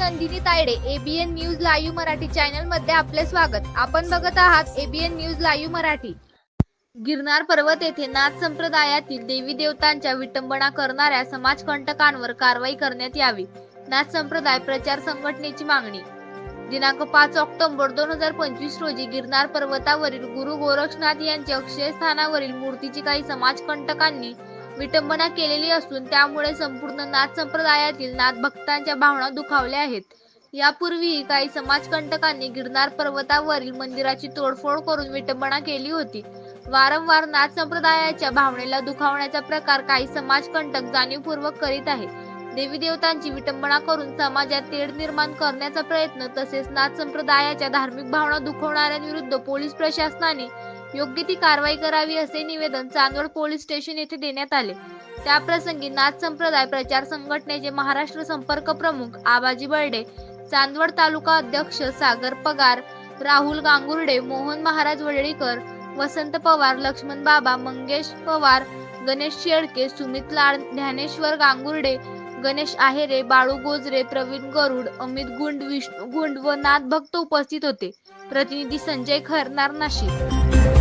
Nandini Tayde ABN news live Marathi चॅनलमध्ये आपले स्वागत. आपण बघत आहात ABN news live Marathi. Girnar पर्वत येथे नाथ संप्रदायातील देवी देवतांच्या विटंबना करणाऱ्या समाजकंटकांवर कारवाई करण्यात यावी. नाथ संप्रदाय प्रचार संघटनेची मागणी. दिनांक पाच ऑक्टोबर दोन हजार पंचवीस रोजी गिरनार पर्वतावरील गुरु गोरक्षनाथ यांच्या अक्षयस्थानावरील मूर्तीची काही समाजकंटकांनी विटंबना केलेली असून त्यामुळे संपूर्ण नाथ संप्रदायातील नाथ भक्तांच्या भावना दुखावल्या आहेत. यापूर्वीही काही समाजकंटकांनी गिरनार पर्वतावरील मंदिराची तोडफोड करून विटंबना केली होती. वारंवार नाथ संप्रदायाच्या भावनेला दुखावण्याचा प्रकार काही समाजकंटक जाणीवपूर्वक करीत आहेत देवी देवतांची विटंबना करून समाजात तेढ निर्माण करण्याचा प्रयत्न तसेच नाथ संप्रदायाच्या धार्मिक भावना दुखवणाऱ्यांविरुद्ध पोलीस प्रशासनाने योग्य ती कारवाई करावी असे निवेदन चांदवड पोलीस स्टेशन येथे देण्यात आले. त्याप्रसंगी नाथ संप्रदाय प्रचार संघटनेचे महाराष्ट्र संपर्क प्रमुख आबाजी बर्डे चांदवड तालुका अध्यक्ष सागर पगार राहुल गांगुर्डे मोहन महाराज वडळीकर वसंत पवार लक्ष्मण बाबा मंगेश पवार गणेश शेळके सुमित लाड ज्ञानेश्वर गांगुर्डे गणेश आहेरे बाळू गोजरे प्रवीण गरुड अमित गुंड विष्णू गुंड व नाथ भक्त उपस्थित होते. प्रतिनिधी संजय खरनार नाशिक.